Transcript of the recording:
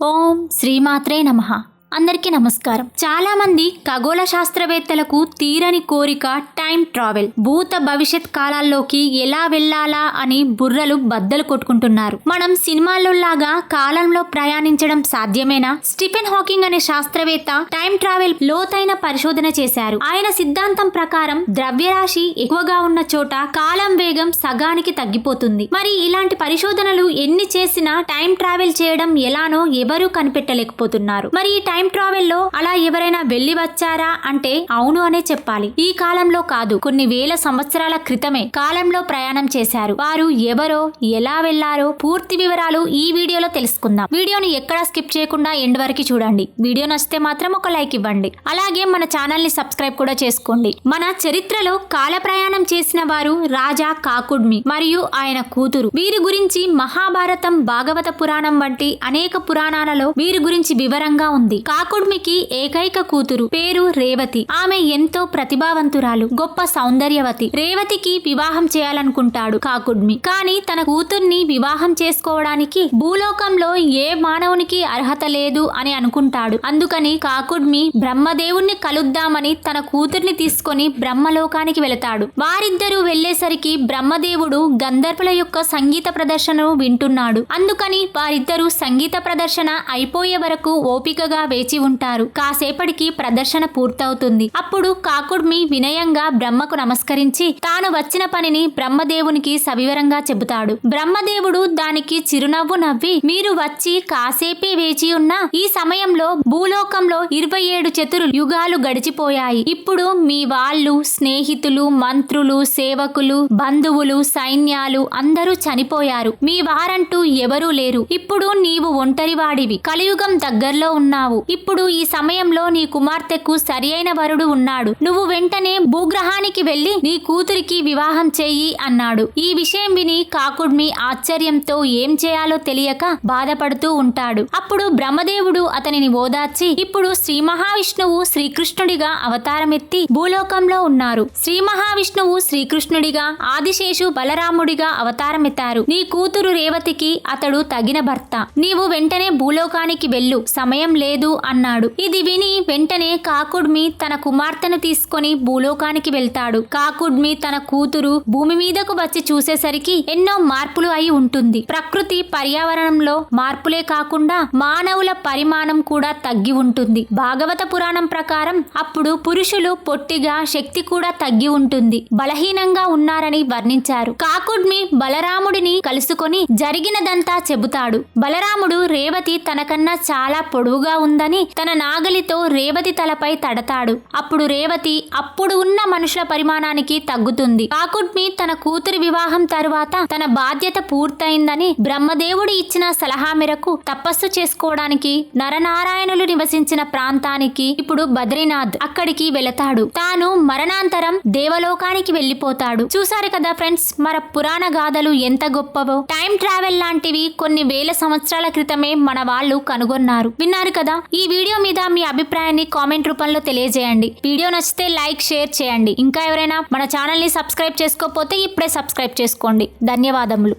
ఓం శ్రీమాత్రే నమః. అందరికీ నమస్కారం. చాలా మంది ఖగోళ శాస్త్రవేత్తలకు తీరని కోరిక టైం ట్రావెల్. భూత భవిష్యత్ కాలాల్లోకి ఎలా వెళ్ళాలా అని బుర్రలు బద్దలు కొట్టుకుంటున్నారు. మనం సినిమాల్లోలాగా కాలంలో ప్రయాణించడం సాధ్యమేనా? స్టీఫెన్ హాకింగ్ అనే శాస్త్రవేత్త టైం ట్రావెల్ లోతైన పరిశోధన చేశారు. ఆయన సిద్ధాంతం ప్రకారం ద్రవ్యరాశి ఎక్కువగా ఉన్న చోట కాలం వేగం సగానికి తగ్గిపోతుంది. మరి ఇలాంటి పరిశోధనలు ఎన్ని చేసినా టైం ట్రావెల్ చేయడం ఎలానో ఎవరూ కనిపెట్టలేకపోతున్నారు. మరి ఈ టైం ట్రావెల్లో అలా ఎవరైనా వెళ్ళి వచ్చారా అంటే అవును అనే చెప్పాలి. ఈ కాలంలో కాదు కొన్ని వేల సంవత్సరాల క్రితమే కాలంలో ప్రయాణం చేశారు. వారు ఎవరో ఎలా వెళ్ళారో పూర్తి వివరాలు ఈ వీడియోలో తెలుసుకుందాం. వీడియోని ఎక్కడా స్కిప్ చేయకుండా ఎండ్ వరకు చూడండి. వీడియో నచ్చితే మాత్రం ఒక లైక్ ఇవ్వండి. అలాగే మన ఛానల్ని సబ్స్క్రైబ్ కూడా చేసుకోండి. మన చరిత్రలో కాల ప్రయాణం చేసిన వారు రాజా కాకుడ్మి మరియు ఆయన కూతురు. వీరి గురించి మహాభారతం భాగవత పురాణం వంటి అనేక పురాణాలలో వీరి గురించి వివరంగా ఉంది. కాకుడ్మికి ఏకైక కూతురు. పేరు రేవతి. ఆమె ఎంతో ప్రతిభావంతురాలు. గొప్ప సౌందర్యవతి. రేవతికి వివాహం చేయాలనుకుంటాడు కాకుడ్మి. కానీ తన కూతుర్ని వివాహం చేసుకోవడానికి భూలోకంలో ఏ మానవునికి అర్హత లేదు అని అనుకుంటాడు. అందుకని కాకుడ్మి బ్రహ్మదేవుణ్ణి కలుద్దామని తన కూతుర్ని తీసుకొని బ్రహ్మలోకానికి వెళతాడు. వారిద్దరూ వెళ్ళేసరికి బ్రహ్మదేవుడు గంధర్వుల యొక్క సంగీత ప్రదర్శనను వింటున్నాడు. అందుకని వారిద్దరూ సంగీత ప్రదర్శన అయిపోయే వరకు ఓపికగా వేచి ఉంటారు. కాసేపటికి ప్రదర్శన పూర్తవుతుంది. అప్పుడు కాకుడ్మి వినయంగా బ్రహ్మకు నమస్కరించి తాను వచ్చిన పనిని బ్రహ్మదేవునికి సవివరంగా చెబుతాడు. బ్రహ్మదేవుడు దానికి చిరునవ్వు నవ్వి మీరు వచ్చి కాసేపే వేచి ఉన్న ఈ సమయంలో భూలోకంలో ఇరవై ఏడు చతురు యుగాలు గడిచిపోయాయి. ఇప్పుడు మీ వాళ్ళు స్నేహితులు మంత్రులు సేవకులు బంధువులు సైన్యాలు అందరూ చనిపోయారు. మీ వారంటూ ఎవరూ లేరు. ఇప్పుడు నీవు ఒంటరివాడివి. కలియుగం దగ్గరలో ఉన్నావు. ఇప్పుడు ఈ సమయంలో నీ కుమార్తెకు సరియైన వరుడు ఉన్నాడు. నువ్వు వెంటనే భూగ్రహానికి వెళ్ళి నీ కూతురికి వివాహం చెయ్యి అన్నాడు. ఈ విషయం విని కాకుడ్మి ఆశ్చర్యంతో ఏం చేయాలో తెలియక బాధపడుతూ ఉంటాడు. అప్పుడు బ్రహ్మదేవుడు అతనిని ఓదార్చి ఇప్పుడు శ్రీ మహావిష్ణువు శ్రీకృష్ణుడిగా అవతారమెత్తి భూలోకంలో ఉన్నారు. శ్రీ మహావిష్ణువు శ్రీకృష్ణుడిగా ఆదిశేషు బలరాముడిగా అవతారమెత్తారు. నీ కూతురు రేవతికి అతడు తగిన భర్త. నీవు వెంటనే భూలోకానికి వెళ్ళు. సమయం లేదు అన్నాడు. ఇది విని వెంటనే కాకుడ్మి తన కుమార్తెను తీసుకొని భూలోకానికి వెళ్తాడు. కాకుడ్మి తన కూతురు భూమి మీదకు వచ్చి చూసేసరికి ఎన్నో మార్పులు అయి ఉంటుంది. ప్రకృతి పర్యావరణంలో మార్పులే కాకుండా మానవుల పరిమాణం కూడా తగ్గి ఉంటుంది. భాగవత పురాణం ప్రకారం అప్పుడు పురుషులు పొట్టిగా శక్తి కూడా తగ్గి ఉంటుంది. బలహీనంగా ఉన్నారని వర్ణించారు. కాకుడ్మి బలరాముడిని కలుసుకొని జరిగినదంతా చెబుతాడు. బలరాముడు రేవతి తనకన్నా చాలా పొడవుగా ఉందని తన నాగలితో రేవతి తలపై తడతాడు. అప్పుడు రేవతి అప్పుడు ఉన్న మనుషుల పరిమాణానికి తగ్గుతుంది. కాకుడ్మి తన కూతురి వివాహం తరువాత తన బాధ్యత పూర్తయిందని బ్రహ్మదేవుడు ఇచ్చిన సలహా మేరకు తపస్సు చేసుకోవడానికి నరనారాయణులు నివసించిన ప్రాంతానికి ఇప్పుడు బద్రీనాథ్ అక్కడికి వెళతాడు. తాను మరణాంతరం దేవలోకానికి వెళ్ళిపోతాడు. చూసారు కదా ఫ్రెండ్స్ మన పురాణ గాథలు ఎంత గొప్పవో. టైం ట్రావెల్ లాంటివి కొన్ని వేల సంవత్సరాల క్రితమే మన వాళ్ళు కనుగొన్నారు. విన్నారు కదా ఈ వీడియో మీద మీ అభిప్రాయాన్ని కామెంట్ రూపంలో తెలియజేయండి. వీడియో నచ్చితే లైక్ షేర్ చేయండి. ఇంకా ఎవరైనా మన ఛానల్ని సబ్స్క్రైబ్ చేసుకోకపోతే ఇప్పుడే సబ్స్క్రైబ్ చేసుకోండి. ధన్యవాదములు.